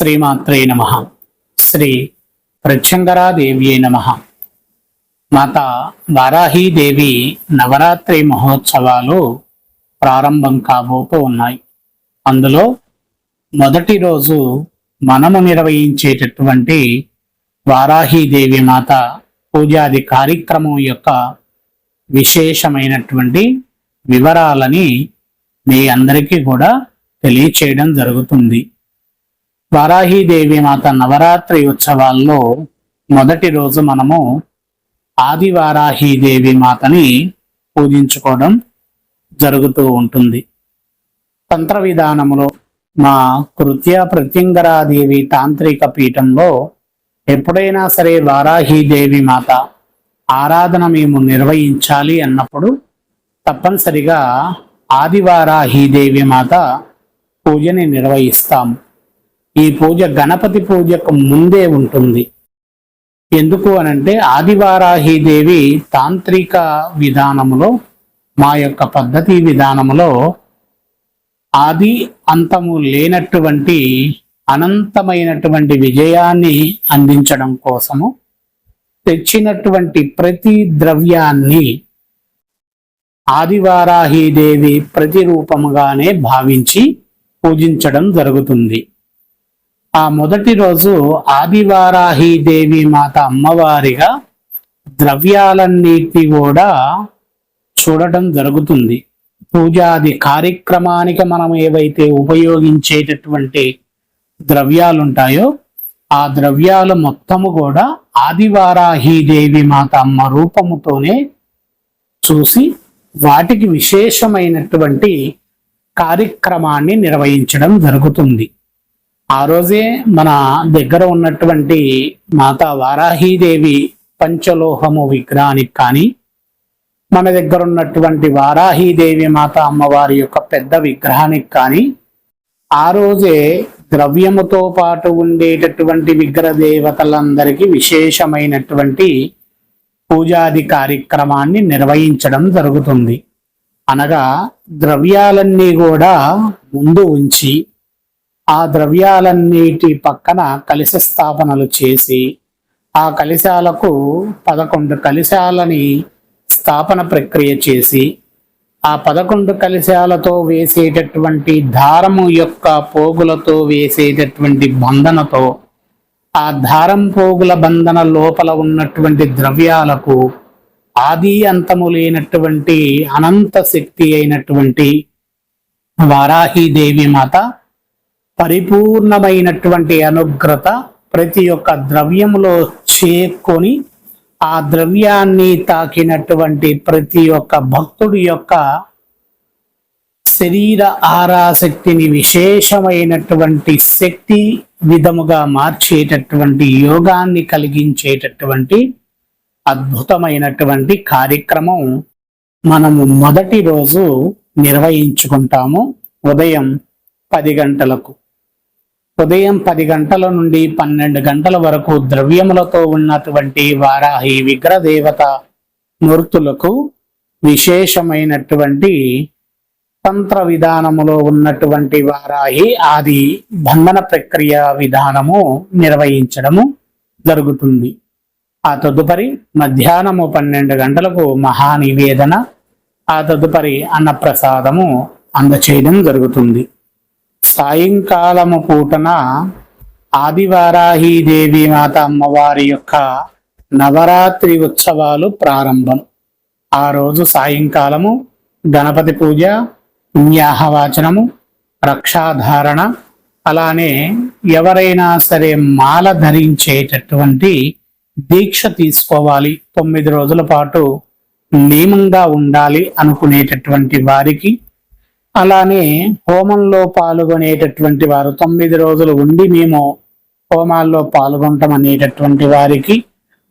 శ్రీమాత్రే నమ. శ్రీ ప్రత్యంగరాదేవ్యే నమ. మాత వారాహీదేవి నవరాత్రి మహోత్సవాలు ప్రారంభం కాబోతూ ఉన్నాయి. అందులో మొదటి రోజు మనము నిర్వహించేటటువంటి వారాహీదేవి మాత పూజాది కార్యక్రమం యొక్క విశేషమైనటువంటి వివరాలని మీ అందరికీ కూడా తెలియచేయడం జరుగుతుంది. వారాహీదేవి మాత నవరాత్రి ఉత్సవాల్లో మొదటి రోజు మనము ఆది వారాహీదేవి మాతని పూజించుకోవడం జరుగుతూ ఉంటుంది. తంత్ర విధానములో మా కృత్య ప్రత్యంగరాదేవి తాంత్రిక పీఠంలో ఎప్పుడైనా సరే వారాహీదేవి మాత ఆరాధన మేము నిర్వహించాలి అన్నప్పుడు తప్పనిసరిగా ఆదివారాహీదేవి మాత పూజని నిర్వహిస్తాము. ఈ పూజ గణపతి పూజకు ముందే ఉంటుంది. ఎందుకు అనంటే ఆదివారాహీదేవి తాంత్రిక విధానములో మా యొక్క పద్ధతి విధానములో ఆది అంతము లేనటువంటి అనంతమైనటువంటి విజయాన్ని అందించడం కోసము తెచ్చినటువంటి ప్రతి ద్రవ్యాన్ని ఆదివారాహీదేవి ప్రతిరూపముగానే భావించి పూజించడం జరుగుతుంది. ఆ మొదటి రోజు ఆదివారాహీదేవి మాత అమ్మవారిగా ద్రవ్యాలన్నిటి కూడా చూడటం జరుగుతుంది. పూజాది కార్యక్రమానికి మనం ఏవైతే ఉపయోగించేటటువంటి ద్రవ్యాలు ఉంటాయో ఆ ద్రవ్యాలు మొత్తము కూడా ఆదివారాహీదేవి మాత అమ్మ రూపముతోనే చూసి వాటికి విశేషమైనటువంటి కార్యక్రమాన్ని నిర్వహించడం జరుగుతుంది. ఆ రోజే మన దగ్గర ఉన్నటువంటి మాత వారాహీదేవి పంచలోహము విగ్రహానికి కానీ మన దగ్గర ఉన్నటువంటి వారాహీదేవి మాత అమ్మవారి యొక్క పెద్ద విగ్రహానికి కానీ ఆ రోజే ద్రవ్యముతో పాటు ఉండేటటువంటి విగ్రహ దేవతలందరికీ విశేషమైనటువంటి పూజాది కార్యక్రమాన్ని నిర్వహించడం జరుగుతుంది. అనగా ద్రవ్యాలన్నీ కూడా ముందు ఉంచి ఆ ద్రవ్యాలన్నిటి పక్కన కలిశ స్థాపనలు చేసి ఆ కలిశాలకు పదకొండు కలిశాలని స్థాపన ప్రక్రియ చేసి ఆ పదకొండు కలిశాలతో వేసేటటువంటి దారము యొక్క పోగులతో వేసేటటువంటి బంధనతో ఆ దారం పోగుల బంధన లోపల ఉన్నటువంటి ద్రవ్యాలకు ఆది అంతము లేనటువంటి అనంత శక్తి అయినటువంటి వారాహీదేవి మాత పరిపూర్ణమైనటువంటి అనుగ్రత ప్రతి ఒక్క ద్రవ్యములో చేకొని ఆ ద్రవ్యాన్ని తాకినటువంటి ప్రతి ఒక్క భక్తుడి యొక్క శరీర ఆరాశక్తిని విశేషమైనటువంటి శక్తి విధముగా మార్చేటటువంటి యోగాన్ని కలిగించేటటువంటి అద్భుతమైనటువంటి కార్యక్రమం మనము మొదటి రోజు నిర్వహించుకుంటాము. ఉదయం పది గంటలకు. ఉదయం పది గంటల నుండి పన్నెండు గంటల వరకు ద్రవ్యములతో ఉన్నటువంటి వారాహి విగ్రహ దేవత మూర్తులకు విశేషమైనటువంటి తంత్ర విధానములో ఉన్నటువంటి వారాహి ఆది బంధన ప్రక్రియ విధానము నిర్వహించడము జరుగుతుంది. ఆ తదుపరి మధ్యాహ్నము పన్నెండు గంటలకు మహానివేదన ఆ తదుపరి అన్నప్రసాదము అందచేయడం జరుగుతుంది. సాయంకాలము పూటన ఆదివారాహీదేవి మాత అమ్మవారి యొక్క నవరాత్రి ఉత్సవాలు ప్రారంభం. ఆ రోజు సాయంకాలము గణపతి పూజ న్యాహవాచనము రక్షాధారణ అలానే ఎవరైనా సరే మాల ధరించేటటువంటి దీక్ష తీసుకోవాలి. తొమ్మిది రోజుల పాటు నియమంగా ఉండాలి అనుకునేటటువంటి వారికి అలానే హోమంలో పాల్గొనేటటువంటి వారు తొమ్మిది రోజులు ఉండి మేము హోమాల్లో పాల్గొంటాం అనేటటువంటి వారికి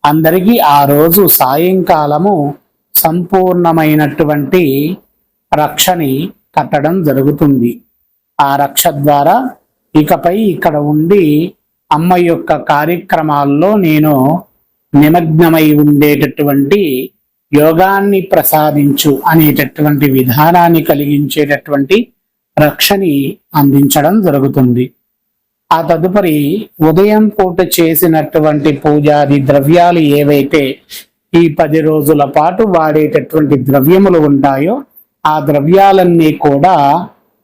అందరికీ ఆ రోజు సాయంకాలము సంపూర్ణమైనటువంటి రక్షని కట్టడం జరుగుతుంది. ఆ రక్ష ద్వారా ఇకపై ఇక్కడ ఉండి అమ్మ యొక్క కార్యక్రమాల్లో నేను నిమగ్నమై ఉండేటటువంటి యోగాన్ని ప్రసాదించు అనేటటువంటి విధానాన్ని కలిగించేటటువంటి రక్షని అందించడం జరుగుతుంది. ఆ తదుపరి ఉదయం పూట చేసినటువంటి పూజాది ద్రవ్యాలు ఏవైతే ఈ పది రోజుల పాటు వాడేటటువంటి ద్రవ్యములు ఉంటాయో ఆ ద్రవ్యాలన్నీ కూడా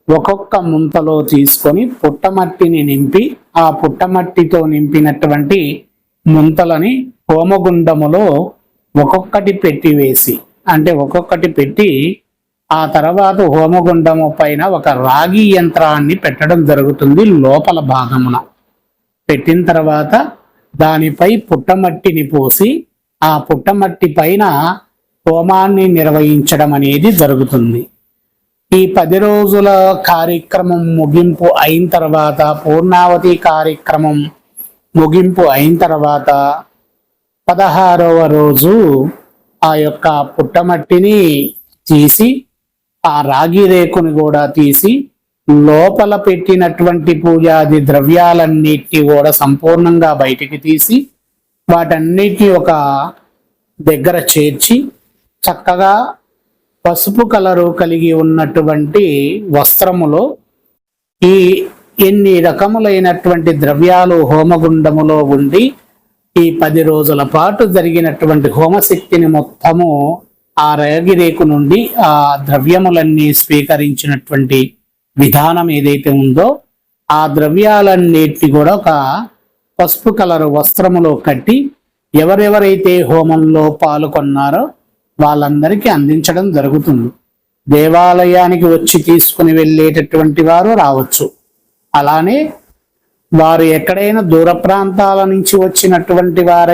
ఒక్కొక్క ముంతలో తీసుకొని పుట్టమట్టిని నింపి ఆ పుట్టమట్టితో నింపినటువంటి ముంతలని హోమగుండములో ఒక్కొక్కటి పెట్టి వేసి అంటే ఒక్కొక్కటి పెట్టి ఆ తర్వాత హోమగుండము పైన ఒక రాగి యంత్రాన్ని పెట్టడం జరుగుతుంది లోపల భాగమున. పెట్టిన తర్వాత దానిపై పుట్టమట్టిని పోసి ఆ పుట్టమట్టి పైన హోమాన్ని నిర్వహించడం అనేది జరుగుతుంది. ఈ పది రోజుల కార్యక్రమం ముగింపు అయిన తర్వాత పూర్ణావతి కార్యక్రమం ముగింపు అయిన తర్వాత పదహారవ రోజు ఆ యొక్క పుట్టమట్టిని తీసి ఆ రాగి రేకుని కూడా తీసి లోపల పెట్టినటువంటి పూజాది ద్రవ్యాలన్నిటి కూడా సంపూర్ణంగా బయటికి తీసి వాటన్నిటి ఒక దగ్గర చేర్చి చక్కగా పసుపు కలరు కలిగి ఉన్నటువంటి వస్త్రములో ఈ ఎన్ని రకములైనటువంటి ద్రవ్యాలు హోమగుండములో ఉండి ఈ పది రోజుల పాటు జరిగినటువంటి హోమశక్తిని మొత్తము ఆ రేగిరేకు నుండి ఆ ద్రవ్యములన్నీ స్వీకరించినటువంటి విధానం ఏదైతే ఉందో ఆ ద్రవ్యాలన్నిటిని కూడా ఒక పసుపు కలరు వస్త్రములో కట్టి ఎవరెవరైతే హోమంలో పాల్గొన్నారో వాళ్ళందరికీ అందించడం జరుగుతుంది. దేవాలయానికి వచ్చి తీసుకుని వెళ్ళేటటువంటి వారు రావచ్చు. అలానే వారు ఎక్కడైనా దూర ప్రాంతాల నుంచి వచ్చినటువంటి వారై